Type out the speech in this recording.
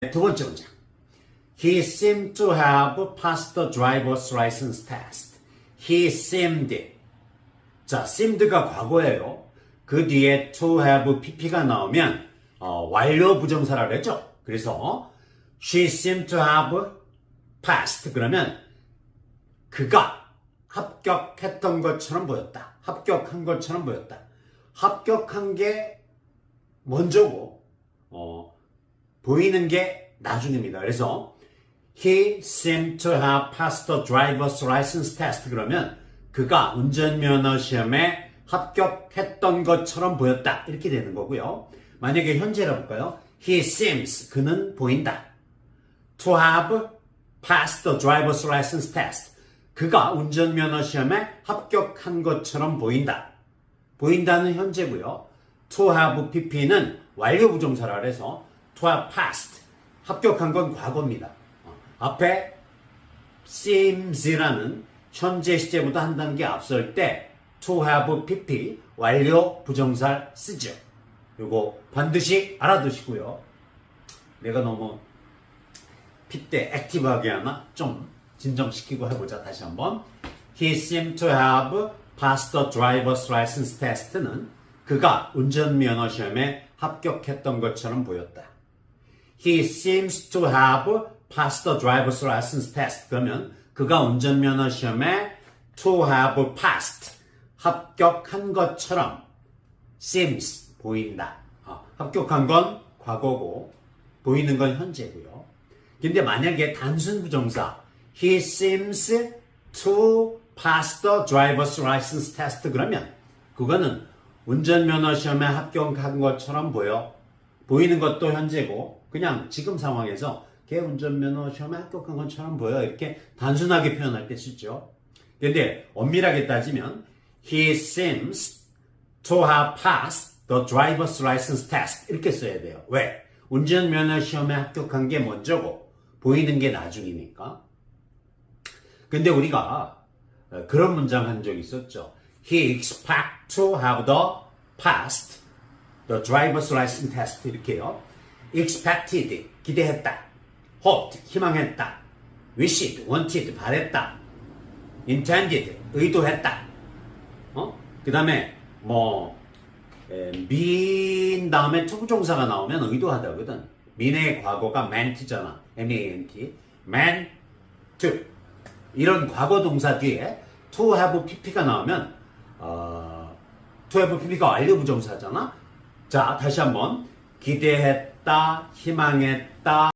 두 번째 문장. He seemed to have passed the driver's license test. He seemed. 자, seemed가 과거예요. 그 뒤에 to have pp가 나오면 어, 완료 부정사라 그랬죠. 그래서 she seemed to have passed 그러면 그가 합격했던 것처럼 보였다. 합격한 것처럼 보였다. 합격한 게 먼저고 어, 보이는 게 나중입니다. 그래서 he seemed to have passed the driver's license test 그러면 그가 운전면허 시험에 합격했던 것처럼 보였다. 이렇게 되는 거고요. 만약에 현재라 볼까요? He seems 그는 보인다. To have passed the driver's license test. 그가 운전면허 시험에 합격한 것처럼 보인다. 보인다는 현재고요. To have pp는 완료 부정사라 그래서 to have passed 합격한 건 과거입니다. 어, 앞에 seems라는 현재 시제보다 한 단계 앞설 때 to have pp 완료 부정사를 쓰죠. 요거 반드시 알아두시고요. 내가 너무 핏대 액티브하게 하나 좀 진정시키고 해보자 다시 한번 He seemed to have passed the driver's license test는 그가 운전면허 시험에 합격했던 것처럼 보였다. He seems to have passed the driver's license test. 그러면 그가 운전면허 시험에 to have passed 합격한 것처럼 seems 보인다. 어, 합격한 건 과거고 보이는 건 현재고요. 근데 만약에 단순 부정사 he seems to pass the driver's license test 그러면 그거는 운전면허 시험에 합격한 것처럼 보여. 보이는 것도 현재고 그냥 지금 상황에서 걔 운전면허 시험에 합격한 것처럼 보여. 이렇게 단순하게 표현할 때 쓰죠. 근데 엄밀하게 따지면 he seems to have passed the driver's license test 이렇게 써야 돼요. 왜? 운전면허 시험에 합격한 게 먼저고 보이는 게 나중이니까. 근데 우리가 어, 그런 문장 한 적 있었죠. He expect to have the passed the driver's license test 이렇게요. expected 기대했다. hoped 희망했다. wished wanted 바랬다. intended 의도했다. 어? 그다음에 뭐 에, mean 다음에 투부정사가 나오면 의도하다거든. mean의 과거가 meant잖아. m-a-n-t. meant to. 이런 과거 동사 뒤에 to have pp가 나오면 어, to have pp가 완료 부정사잖아. 자, 다시 한번 기대했다, 희망했다,